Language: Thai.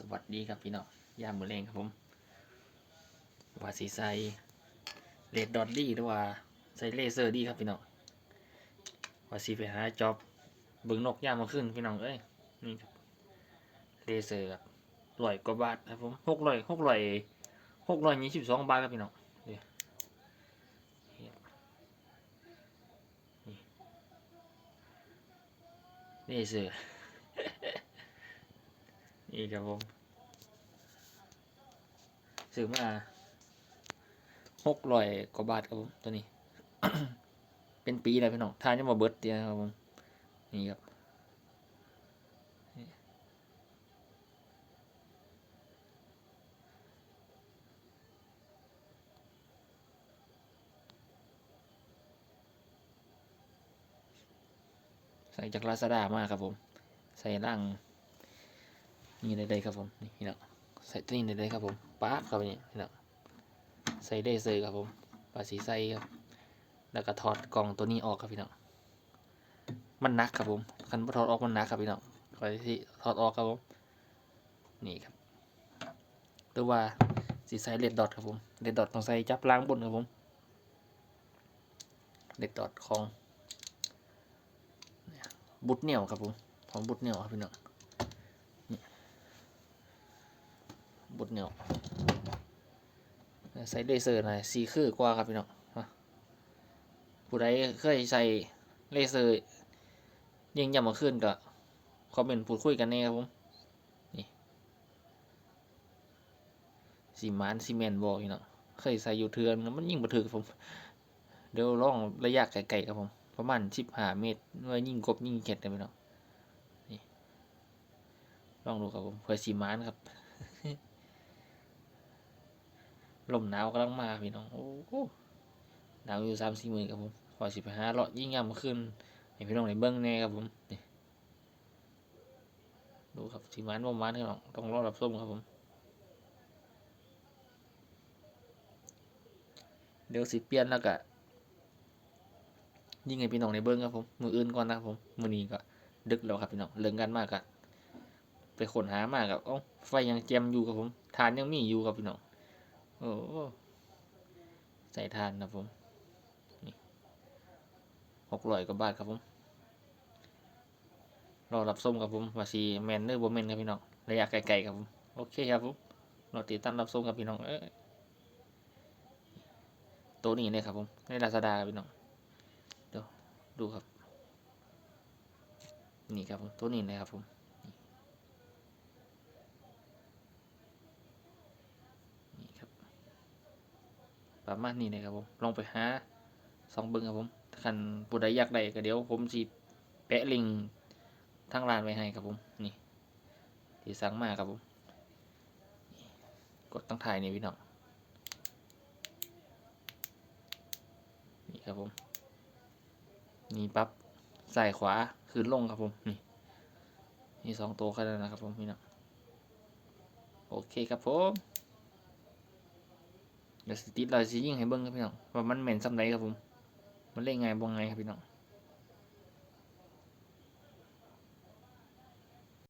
สวัสดีครับพี่น้องยามมือเลงครับผมว่าสีใสเลดดอทดีหรือว่าใส่เลเซอร์ดีครับพี่น้องว่าสีไปหาจ็อบบิ่งนกยามมาขึ้นพี่น้องเอ้ยนี่ครับเลเซอร์ครับร้อยกว่าบาทครับผมหกร้อยหกร้อยหกร้อยยี่สิบสองบาทครับพี่น้องนี่เลเซอร์ นี่ครับผมซื้อมาหกร้อยกว่าบาทครับผมตัวนี้ เป็นปีแล้วพี่น้องทานยังมาเบิดเดียวครับผมนี่ครับใส่จากลาซาด้ามากครับผม ใส่ร่าง นี่ได้เลยครับผมนี่พี่น้องใส่ตัวนี้ได้เลยครับผมป๊าบครับนี่น้องใส่เลเซอร์ครับผมปาสีใส่ครับแล้วก็ถอดกล่องตัวนี้ออกครับพี่น้องมันหนักครับผมคันถอดออกมันหนักครับพี่น้องคอที่ถอดออกครับผมนี่ครับหรือว่าสีใส่เลดดอทครับผมเลดดอทต้องใส่จับล่างบนครับผมเลดดอทของบุตเหนียวครับผมของบุตเหนียวครับพี่น้อง บดเหนียวใส่เลเซอร์หน่อยสีคือกว่าครับพี่น้องผู้ใดเคยใส่เลเซอร์ยิงยำมาขึ้นก็คอมเมนต์พูดคุยกันแน่ครับผมนี่สีมานซีเมนต์บอกพี่น้องเคยใส่อยู่เทือนมันยิ่งบ่ถือครับผมเดี๋ยวลองระยะไกลๆครับผมประมาณสิบห้าเมตรเมื่อยิ่งกบยิ่งเข็ดเลยพี่น้องนี่ลองดูครับผมเผื่อสีมานครับ ลมหนาวกำลังมาพี่น้อง โอ้โหหนาวอยู่สามสี่หมื่นครับผมพอสิไปหาเลาะยิ่งยามขึ้นให้พี่น้องในเบิ้องแน่ครับผมนี่ดูครับสีมันประมาณนี้น้องต้องรอรับส้มครับผม เดี๋ยวสิเปลี่ยนแล้วก็ยิ่งให้พี่น้องในเบิ้องครับผม มืออื่นก่อนนะครับผมมือนี้ก็ดึกแล้วครับพี่น้องเลิงกันมากอะไปขนหามากกับเอ้าไฟยังแจมอยู่ครับผมทานยังมีอยู่ครับพี่น้อง โอ้ใส่ทานนะผมนี่หกร้อยกว่าบาทครับผมรอรับส้มครับผมว่าสีแมนเนอร์บแมนครับพี่น้องระยะไกลๆครับผมโอเคครับผมรอติดตามรับส้มครับพี่น้องเอ้ยตัวนี้เนี่ยครับผมในลาซาด้าครับพี่น้องเดี๋ยวดูครับ นี่ครับผมตัวนี้นะครับผม นี่ครับ ประมาณนี้นะครับผมลองไปหาสองเบิ้งครับผมคันผู้ใดอยากได้ก็เดี๋ยวผมสิแปะลิงทางร้านไว้ให้ครับผมนี่ที่สั่งมาครับผมกดตั้งถ่ายนี่พี่น้องนี่ครับผมนี่ปั๊บใส่ขวาขึ้นลงครับผมนี่นี่สองตัวแค่นั้นนะครับผมพี่น้องโอเคครับผม เดี๋ยวสติดเราจะยิ่งให้เบิ้งครับพี่น้องว่ามันเหม็นซ้ำไรครับผม มันเล่นไงบ้งไงครับพี่น้อง